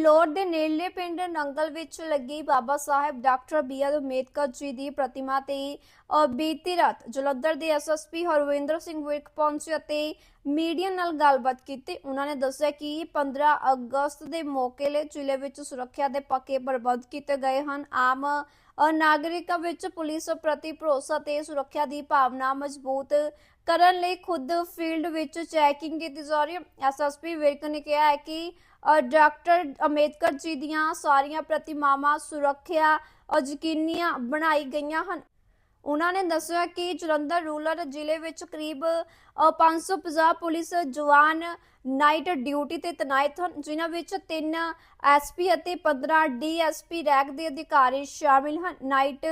ਫਿਲੌਰ ਦੇ ਨੇੜਲੇ ਪਿੰਡ ਨੰਗਲ ਵਿੱਚ ਲੱਗੀ Baba Saheb doctor B R Ambedkar ji ਦੀ ਪ੍ਰਤਿਮਾ ਤੇ ਬੀਤੀ ਰਾਤ ਜਲੰਧਰ ਦੇ ਐਸਐਸਪੀ ਹਰਵਿੰਦਰ ਸਿੰਘ ਵਿਰਕ ਪਹੁੰਚੇ ਅਤੇ ਮੀਡੀਆ ਨਾਲ ਗੱਲਬਾਤ ਕੀਤੀ। ਉਹਨਾਂ ਨੇ ਦੱਸਿਆ ਕਿ 15 ਅਗਸਤ ਦੇ ਮੌਕੇ ਲਈ ਜ਼ਿਲ੍ਹੇ ਵਿੱਚ ਸੁਰੱਖਿਆ ਦੇ ਪੱਕੇ ਪ੍ਰਬੰਧ ਕੀਤੇ ਗਏ ਹਨ। ਆਮ ਨਾਗਰਿਕਾਂ ਵਿੱਚ ਪੁਲਿਸ ਪ੍ਰਤੀ ਭਰੋਸਾ ਤੇ ਸੁਰੱਖਿਆ ਦੀ ਭਾਵਨਾ ਮਜ਼ਬੂਤ ਕਰਨ ਲਈ ਖੁਦ ਫੀਲਡ ਵਿੱਚ ਚੈਕਿੰਗ ਕੀਤੀ ਜਾ ਰਹੀ ਹੈ। ਐਸਐਸਪੀ ਵਿਰਕ ਨੇ ਕਿਹਾ ਹੈ ਕਿ ਡਾਕਟਰ ਅੰਬੇਦਕਰ ਜੀ ਦੀਆਂ ਸਾਰੀਆਂ ਪ੍ਰਤਿਮਾਵਾਂ ਸੁਰੱਖਿਆ ਅ, ਯਕੀਨੀਆਂ ਬਣਾਈ ਗਈਆਂ ਹਨ। ਉਹਨਾਂ ਨੇ ਦੱਸਿਆ ਕਿ ਜਲੰਧਰ ਰੂਰਲ ਜ਼ਿਲ੍ਹੇ ਵਿੱਚ ਕਰੀਬ 550 ਪੁਲਿਸ ਜਵਾਨ ਨਾਈਟ ਡਿਊਟੀ ਤੇ ਤੈਨਾਤ ਹਨ, ਜਿਨ੍ਹਾਂ ਵਿੱਚ 3 ਐਸਪੀ ਅਤੇ 15 ਡੀਐਸਪੀ ਰੈਂਕ ਦੇ ਅਧਿਕਾਰੀ ਸ਼ਾਮਿਲ ਹਨ। ਨਾਈਟ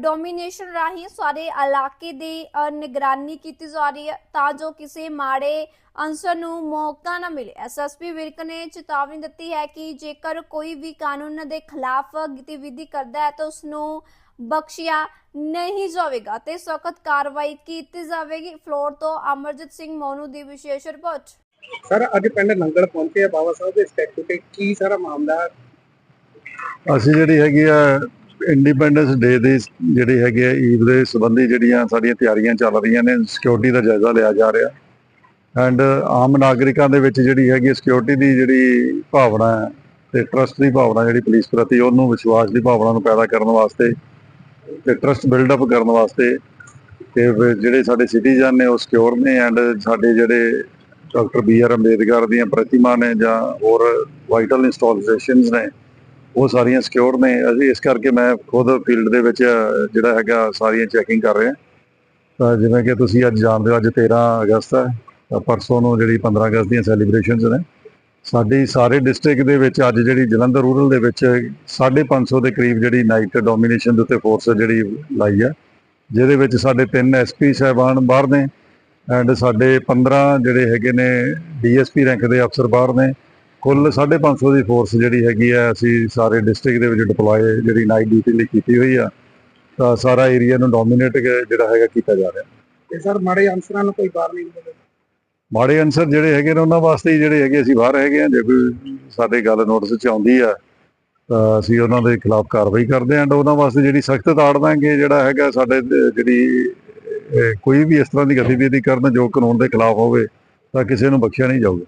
ਡੋਮੀਨੇਸ਼ਨ ਰਾਹੀਂ ਸਾਰੇ ਇਲਾਕੇ ਦੀ ਨਿਗਰਾਨੀ ਕੀਤੀ ਜਾ ਰਹੀ ਹੈ ਤਾਂ ਜੋ ਕਿਸੇ ਮਾੜੇ ਅੰਸਰ ਨੂੰ ਮੌਕਾ ਨਾ ਮਿਲੇ। ਐਸਐਸਪੀ ਵਿਰਕ ਨੇ ਚੇਤਾਵਨੀ ਦਿੱਤੀ ਹੈ ਕਿ ਜੇਕਰ ਕੋਈ ਵੀ ਕਾਨੂੰਨ ਦੇ ਖਿਲਾਫ ਗਤੀਵਿਧੀ ਕਰਦਾ ਹੈ ਤਾਂ ਉਸ ਨੂੰ ਬਖਸ਼ਿਆ ਨਹੀਂ ਜਾਵੇਗਾ ਤੇ ਸਖਤ ਕਾਰਵਾਈ ਕੀਤੀ ਜਾਵੇਗੀ। ਫਲੋਰ ਤੋਂ ਅਮਰਜੀਤ ਸਿੰਘ ਮੋਨੂ ਦੀ ਵਿਸ਼ੇਸ਼ ਰਿਪੋਰਟ। ਸਰ ਅੱਜ ਪਿੰਡ ਨੰਗਲ ਪਹੁੰਚੇ ਆ ਬਾਬਾ ਸਾਹਿਬ ਦੇ ਸਟੈਚੂ ਤੇ। ਕੀ ਸਾਰਾ ਮਾਮਲਾ? ਅਸੀਂ ਜਿਹੜੀ ਹੈਗੀ ਆ ਇੰਡੀਪੈਂਡੈਂਸ ਡੇ ਦੇ ਜਿਹੜੀ ਹੈਗੇ ਆ ਈਦ ਦੇ ਸੰਬੰਧੀ ਜਿਹੜੀਆਂ ਸਾਡੀਆਂ ਤਿਆਰੀਆਂ ਚੱਲ ਰਹੀਆਂ ਨੇ ਸਿਕਿਉਰਿਟੀ ਦਾ ਜਾਇਜ਼ਾ ਲਿਆ ਜਾ ਰਿਹਾ। ਐਂਡ ਆਮ ਨਾਗਰਿਕਾਂ ਦੇ ਵਿੱਚ ਜਿਹੜੀ ਹੈਗੀ ਸਿਕਿਉਰਿਟੀ ਦੀ ਜਿਹੜੀ ਭਾਵਨਾ ਹੈ ਤੇ ਟਰਸਟ ਦੀ ਭਾਵਨਾ ਜਿਹੜੀ ਪੁਲਿਸ ਪ੍ਰਤੀ ਉਹਨੂੰ ਵਿਸ਼ਵਾਸ ਦੀ ਭਾਵਨਾ ਨੂੰ ਪੈਦਾ ਕਰਨ ਵਾਸਤੇ ਤੇ ਟਰਸਟ ਬਿਲਡ ਅਪ ਕਰਨ ਵਾਸਤੇ ਤੇ ਜਿਹੜੇ ਸਾਡੇ ਸਿਟੀਜ਼ਨ ਨੇ ਉਹ ਸਿਕਿਉਰ ਨੇ ਐਂਡ ਸਾਡੇ ਜਿਹੜੇ ਡਾਕਟਰ ਬੀ ਆਰ ਅੰਬੇਦਕਰ ਦੀਆਂ ਪ੍ਰਤਿਮਾ ਨੇ ਜਾਂ ਹੋਰ ਵਾਈਟਲ ਇੰਸਟਾਲੇਸ਼ਨਸ ਨੇ, ਉਹ ਸਾਰੀਆਂ ਸਿਕਿਉਰ ਨੇ। ਅਸੀਂ ਇਸ ਕਰਕੇ ਮੈਂ ਖੁਦ ਫੀਲਡ ਦੇ ਵਿੱਚ ਜਿਹੜਾ ਹੈਗਾ, ਸਾਰੀਆਂ ਚੈਕਿੰਗ ਕਰ ਰਿਹਾ। ਤਾਂ ਜਿਵੇਂ ਕਿ ਤੁਸੀਂ ਅੱਜ ਜਾਣਦੇ ਹੋ, ਅੱਜ 13 ਅਗਸਤ ਹੈ। ਪਰਸੋਂ ਨੂੰ ਜਿਹੜੀ 15 ਅਗਸਤ ਦੀਆਂ ਸੈਲੀਬ੍ਰੇਸ਼ਨਸ ਨੇ ਸਾਡੀ ਸਾਰੇ ਡਿਸਟ੍ਰਿਕਟ ਦੇ ਵਿੱਚ ਅੱਜ ਜਿਹੜੀ ਜਲੰਧਰ ਰੂਰਲ ਦੇ ਵਿੱਚ 550 ਦੇ ਕਰੀਬ ਜਿਹੜੀ ਨਾਈਟ ਡੋਮੀਨੇਸ਼ਨ ਦੇ ਉੱਤੇ ਫੋਰਸ ਜਿਹੜੀ ਲਾਈ ਆ, ਜਿਹਦੇ ਵਿੱਚ ਸਾਡੇ ਤਿੰਨ ਐਸਪੀ ਸਾਹਿਬਾਨ ਬਾਹਰ ਨੇ ਐਂਡ ਸਾਡੇ 15 ਜਿਹੜੇ ਹੈਗੇ ਨੇ ਡੀਐਸਪੀ ਰੈਂਕ ਦੇ ਅਫਸਰ ਬਾਹਰ ਨੇ, ਕੁੱਲ 550 ਦੀ ਫੋਰਸ ਜਿਹੜੀ ਹੈਗੀ ਆ ਅਸੀਂ ਸਾਰੇ ਡਿਸਟ੍ਰਿਕਟ ਦੇ ਵਿੱਚ ਡਿਪਲੋਏ ਜਿਹੜੀ ਨਾਈਟ ਡਿਊਟੀ ਲਈ ਕੀਤੀ ਹੋਈ ਆ, ਤਾਂ ਸਾਰਾ ਏਰੀਆ ਨੂੰ ਡੋਮੀਨੇਟ ਜਿਹੜਾ ਹੈਗਾ ਕੀਤਾ ਜਾ ਰਿਹਾ। ਤੇ ਸਰ ਮਾੜੇ ਅਨਸਰਾਂ ਨੂੰ ਕੋਈ ਬਾਹਰ ਨਹੀਂ ਮਿਲੇਗਾ ਮਾੜੇ ਅਨਸਰ ਜਿਹੜੇ ਹੈਗੇ ਨੇ ਉਹਨਾਂ ਵਾਸਤੇ ਹੀ ਜਿਹੜੇ ਹੈਗੇ ਅਸੀਂ ਬਾਹਰ ਹੈਗੇ ਆ ਜੇ ਕੋਈ ਸਾਡੇ ਗੱਲ ਨੋਟਿਸ 'ਚ ਆਉਂਦੀ ਆ, ਤਾਂ ਅਸੀਂ ਉਹਨਾਂ ਦੇ ਖਿਲਾਫ ਕਾਰਵਾਈ ਕਰਦੇ ਆਂ ਐਂਡ ਉਹਨਾਂ ਵਾਸਤੇ ਜਿਹੜੀ ਸਖਤ ਤਾੜ ਦਾਂਗੇ, ਜਿਹੜਾ ਹੈਗਾ ਸਾਡੇ ਜਿਹੜੀ ਕੋਈ ਵੀ ਇਸ ਤਰ੍ਹਾਂ ਦੀ ਗਤੀਵਿਧੀ ਕਰਨ ਜੋ ਕਾਨੂੰਨ ਦੇ ਖਿਲਾਫ ਹੋਵੇ, ਤਾਂ ਕਿਸੇ ਨੂੰ ਬਖਸ਼ਿਆ ਨਹੀਂ ਜਾਊਗਾ।